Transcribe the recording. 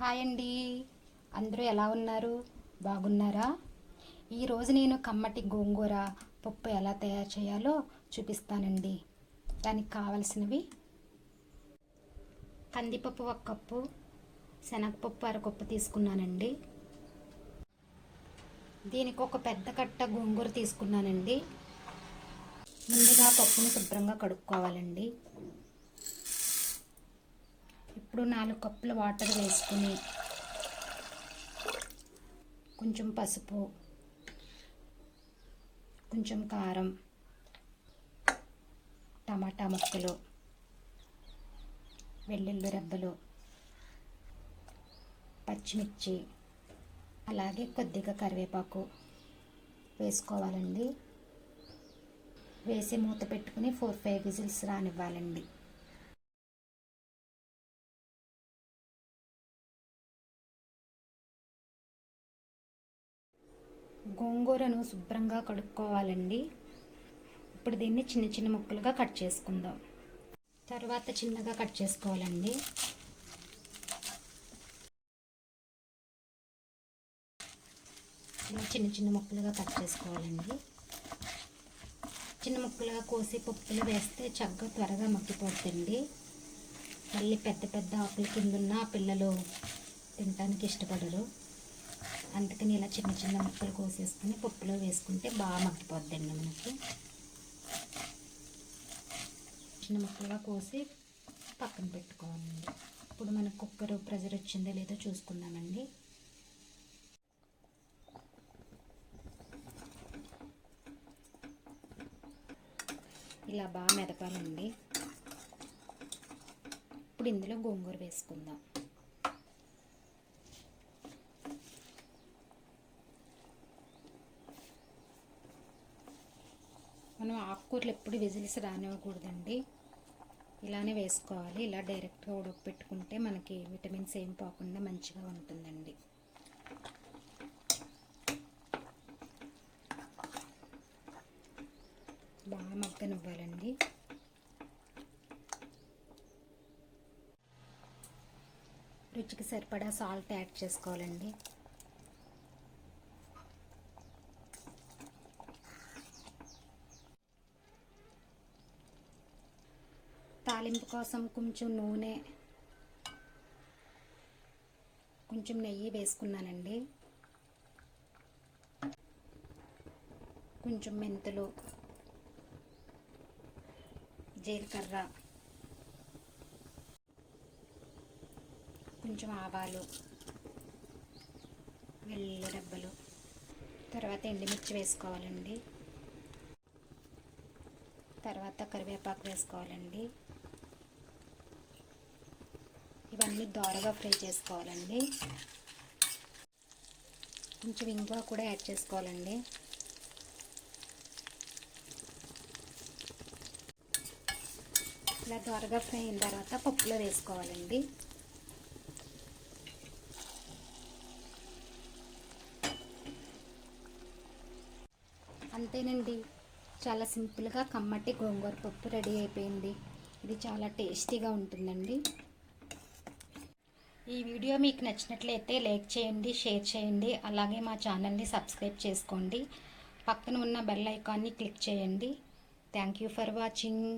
Hi అండి. అందరూ ఎలా ఉన్నారు? బాగున్నారా? ఈరోజు నేను కమ్మటి గోంగూర పప్పు ఎలా తయారు చేయాలో చూపిస్తానండి. దానికి కావలసినవి కందిపప్పు ఒక కప్పు శనగపప్పు అరకప్పు తీసుకున్నానండి. దీనికి ఒక పెద్ద కట్ట గోంగూర తీసుకున్నానండి. ముందుగా పప్పుని శుభ్రంగా కడుక్కోవాలండి. ఇప్పుడు నాలుగు కప్పుల వాటర్ వేసుకుని కొంచెం పసుపు కొంచెం కారం టమాటా ముక్కలు వెల్లుల్లి రెబ్బలు పచ్చిమిర్చి అలాగే కొద్దిగా కరివేపాకు వేసుకోవాలండి. వేసి మూత పెట్టుకుని ఫోర్ ఫైవ్ విజిల్స్ రానివ్వాలండి. గోంగూరను శుభ్రంగా కడుక్కోవాలండి. ఇప్పుడు దీన్ని చిన్న చిన్న ముక్కలుగా కట్ చేసుకుందాం. తర్వాత చిన్నగా కట్ చేసుకోవాలండి. చిన్న చిన్న ముక్కలుగా కట్ చేసుకోవాలండి. చిన్న ముక్కలుగా కోసి పప్పులు వేస్తే చక్కగా త్వరగా మగ్గిపోతుంది మళ్ళీ పెద్ద పెద్ద ఆకుల కింద ఉన్న పిల్లలు తినడానికి ఇష్టపడరు. అందుకని ఇలా చిన్న చిన్న ముక్కలు కోసేసుకుని పప్పులో వేసుకుంటే బాగా మగ్గిపోద్దండి మనకి. చిన్న ముక్కలుగా కోసి పక్కన పెట్టుకోవాలండి. ఇప్పుడు మన కుక్కర్ ప్రెజర్ వచ్చిందో లేదో చూసుకుందామండి. ఇలా బాగా మెదపాలండి. ఇప్పుడు ఇందులో గోంగూర వేసుకుందాం. మనం ఆకుకూరలు ఎప్పుడు విజిల్స్ రానివ్వకూడదండి. ఇలానే వేసుకోవాలి. ఇలా డైరెక్ట్గా ఉడకపెట్టుకుంటే మనకి విటమిన్స్ ఏం పోకుండా మంచిగా ఉంటుందండి. బాగా మగ్గనివ్వాలండి. రుచికి సరిపడా సాల్ట్ యాడ్ చేసుకోవాలండి. తాలింపు కోసం కొంచెం నూనె కొంచెం నెయ్యి వేసుకున్నానండి. కొంచెం మెంతులు జీలకర్ర కొంచెం ఆవాలు వెల్లుల్లి రెబ్బలు తర్వాత ఎండుమిర్చి వేసుకోవాలండి. తర్వాత కరివేపాకు వేసుకోవాలండి. ఇవన్నీ దోరగా ఫ్రై చేసుకోవాలండి. కొంచెం ఇంగువ కూడా యాడ్ చేసుకోవాలండి. ఇలా దోరగా ఫ్రై అయిన తర్వాత పప్పులో వేసుకోవాలండి. అంతేనండి. చాలా సింపుల్గా కమ్మటి గోంగూర పప్పు రెడీ అయిపోయింది. ఇది చాలా టేస్టీగా ఉంటుందండి. ఈ వీడియో మీకు నచ్చినట్లయితే లైక్ చేయండి షేర్ చేయండి అలాగే మా ఛానల్ని సబ్స్క్రైబ్ చేసుకోండి. పక్కన ఉన్న బెల్ ఐకాన్ని క్లిక్ చేయండి. Thank you for watching.